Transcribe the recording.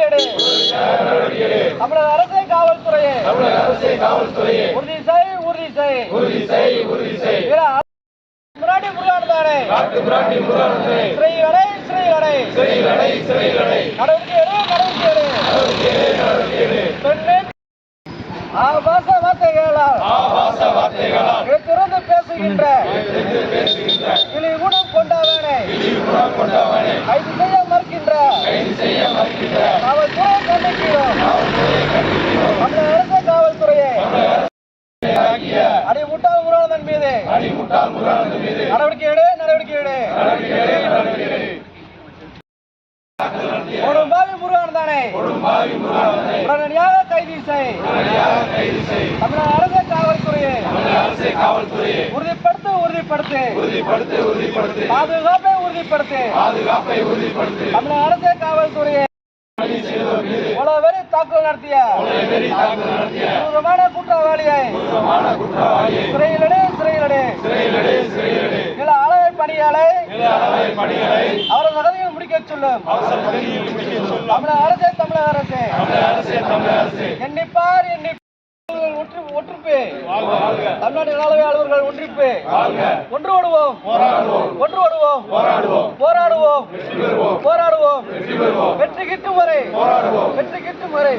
நடவடிக்கை காவல்துறையே தமிழக அரசே காவல்துறையே. உறுதி செய் உறுதி செய் வீர, முன்னாடி முருகானந்தானே ஸ்ரீகடை ஸ்ரீகடை பெண்ணே. ஆபாச வார்த்தைகளால். திறந்து பேசுகின்ற. கிளி ஊனம் கொண்டவனே காவல்துறை கண்டிக்கிறோம் தமிழக அரசு காவல்துறையே அடி முட்டாள் முருகானந்தன் மீது நடவடிக்கை எடு நடவடிக்கை எடு கொடும்பாவி முருகானந்தானே உடனடியாக கைது செய் தமிழக அரசு காவல்துறையை. உறுதிப்படுத்து உறுதிப்படுத்து. பாதுகாப்பை உறுதிப்படுத்து. தமிழக அரசு காவல்துறையை. உளவெறி தாக்குதல் நடத்திய. கொடூரமான குற்றவாளியை. சிறையில் பணியாளை அவரது பதவியில் முடிக்கச் சொல்லும். தமிழக அரசே தமிழக அரசே. எண்ணிப்பார் எண்ணி ஒற்று ஒற்றுப்பு. தமிழ்நாடு நலவை அலுவலர்கள் ஒன்றிப்பு. ஒன்று ஓடுவோம் ஒன்று ஓடுவோம் போராடுவோம். போராடுவோம். வெற்றி கிட்டும் வரை. வெற்றி கிட்டும் வரை.